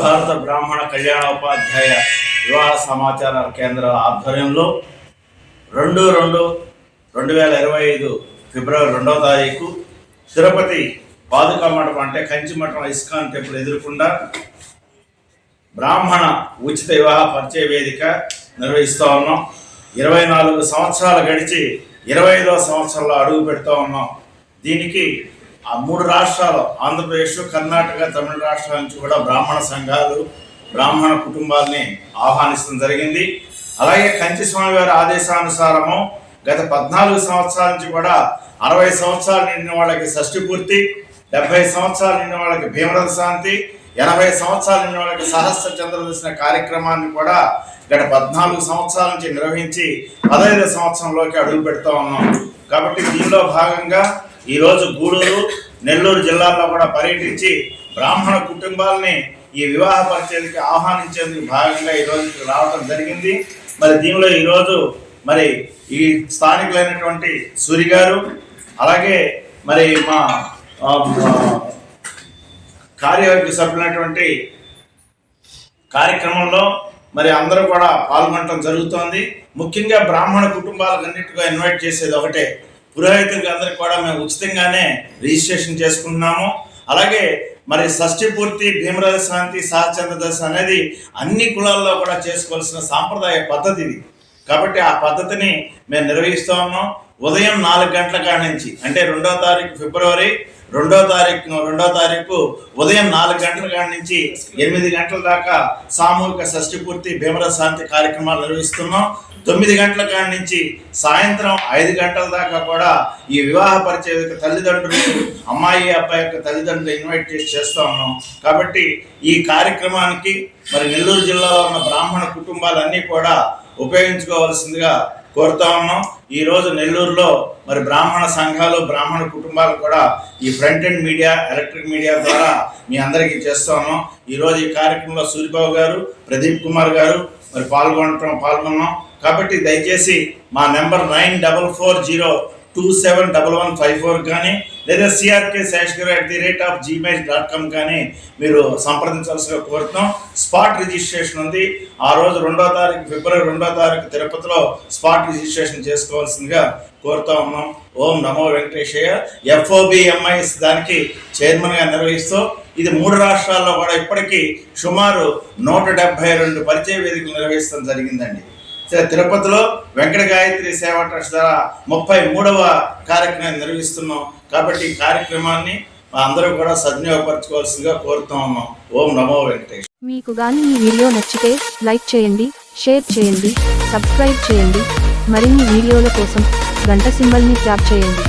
భారత బ్రాహ్మణ వివాహ సమాచార కేంద్రాల ఆధ్వర్యంలో రెండు రెండు రెండు వేల ఇరవై ఐదు ఫిబ్రవరి రెండవ తారీఖు తిరుపతి పాదుక మఠం అంటే కంచి మఠం ఇస్కాన్ టెంపుల్ ఎదుర్కొండ బ్రాహ్మణ ఉచిత వివాహ పరిచయ వేదిక నిర్వహిస్తూ ఉన్నాం. ఇరవై నాలుగు సంవత్సరాలు గడిచి ఇరవై ఐదవ సంవత్సరంలో అడుగు పెడుతూ ఉన్నాం. దీనికి ఆ మూడు రాష్ట్రాలు ఆంధ్రప్రదేశ్ కర్ణాటక తమిళ రాష్ట్రాల నుంచి కూడా బ్రాహ్మణ సంఘాలు బ్రాహ్మణ కుటుంబాలని ఆహ్వానించడం జరిగింది. అలాగే కంచి స్వామి వారి ఆదేశానుసారము గత పద్నాలుగు సంవత్సరాల నుంచి కూడా అరవై సంవత్సరాలు నిండిన వాళ్ళకి షష్ఠి పూర్తి డెబ్బై సంవత్సరాలు నిండిన వాళ్ళకి భీమరథ శాంతి ఎనభై సంవత్సరాల నుండి వాళ్ళకి సహస్ర చంద్రదర్శన కార్యక్రమాన్ని కూడా గత పద్నాలుగు సంవత్సరాల నుంచి నిర్వహించి పదహైదు సంవత్సరంలోకి అడుగు పెడుతూ ఉన్నాం. కాబట్టి దీనిలో భాగంగా ఈరోజు గూడూరు నెల్లూరు జిల్లాల్లో కూడా పర్యటించి బ్రాహ్మణ కుటుంబాలని ఈ వివాహ పరిచయకి ఆహ్వానించేందుకు భాగంగా ఈరోజు రావడం జరిగింది. మరి దీనిలో ఈరోజు మరి ఈ స్థానికులైనటువంటి సూరి గారు అలాగే మరి మా కార్యవర్గ సభ్యులైనటువంటి కార్యక్రమంలో మరి అందరూ కూడా పాల్గొనడం జరుగుతోంది. ముఖ్యంగా బ్రాహ్మణ కుటుంబాలకు అన్నిటిగా ఇన్వైట్ చేసేది ఒకటే. పురోహితులకి అందరికి కూడా మేము ఉచితంగానే రిజిస్ట్రేషన్ చేసుకుంటున్నాము. అలాగే మరి షష్ఠి పూర్తి భీమరాజ శాంతి సహచంద్ర దశ అనేది అన్ని కులాల్లో కూడా చేసుకోవాల్సిన సాంప్రదాయ పద్ధతి ఇది. కాబట్టి ఆ పద్ధతిని మేము నిర్వహిస్తూ ఉన్నాం. ఉదయం నాలుగు గంటల కాడ నుంచి అంటే రెండో తారీఖు ఫిబ్రవరి రెండో తారీఖు రెండో తారీఖు ఉదయం నాలుగు గంటల కాడ నుంచి ఎనిమిది గంటల దాకా సామూహిక షష్ఠి పూర్తి భీమర శాంతి కార్యక్రమాలు నిర్వహిస్తున్నాం. తొమ్మిది గంటల కాడ నుంచి సాయంత్రం ఐదు గంటల దాకా కూడా ఈ వివాహ పరిచయ యొక్క తల్లిదండ్రులు అమ్మాయి అబ్బాయి యొక్క తల్లిదండ్రులు ఇన్వైట్ చేసి చేస్తూ ఉన్నాం. కాబట్టి ఈ కార్యక్రమానికి మరి నెల్లూరు జిల్లాలో ఉన్న బ్రాహ్మణ కుటుంబాలన్నీ కూడా ఉపయోగించుకోవాల్సిందిగా కోరుతా ఉన్నాం. ఈరోజు నెల్లూరులో మరి బ్రాహ్మణ సంఘాలు బ్రాహ్మణ కుటుంబాలు కూడా ఈ front end media electric media ద్వారా మీ అందరికీ చేస్తా ఉన్నాం. ఈ ఈ కార్యక్రమంలో సూరిబాబు గారు ప్రదీప్ కుమార్ గారు మరి పాల్గొనటం పాల్గొన్నాం. కాబట్టి దయచేసి మా number nine double four zero two seven double one five four కానీ లేదా CRK Seshagiri at the rate of Gmail dot com కానీ మీరు సంప్రదించాల్సిగా కోరుతున్నాం. స్పాట్ రిజిస్ట్రేషన్ ఉంది. ఆ రోజు రెండో తారీఖు ఫిబ్రవరి రెండో తారీఖు తిరుపతిలో స్పాట్ రిజిస్ట్రేషన్ చేసుకోవాల్సిందిగా కోరుతా ఉన్నాం. ఓం నమో వెంకటేశయ్య. ఎఫ్ఓబిఎంఐఎస్ దానికి చైర్మన్గా నిర్వహిస్తూ ఇది మూడు రాష్ట్రాల్లో కూడా ఇప్పటికీ సుమారు నూట డెబ్బై రెండు పరిచయ వేదికలు నిర్వహిస్తాం జరిగిందండి. తిరుపతిలో వెంకట గాయత్రి సేవా ట్రస్ట్ ద్వారా ముప్పై మూడవ కార్యక్రమం నిర్వహిస్తున్నాం. కాబట్టి ఈ కార్యక్రమాన్ని అందరూ కూడా సద్వినియోగపరచుకోవాల్సిందిగా కోరుతా ఉన్నాం ఓం నమో వెంకటేష్ మీకు గాని ఈ వీడియో నచ్చితే లైక్ చేయండి షేర్ చేయండి సబ్స్క్రైబ్ చేయండి. మరిన్ని వీడియోల కోసం గంట సింబల్ని ట్యాప్ చేయండి.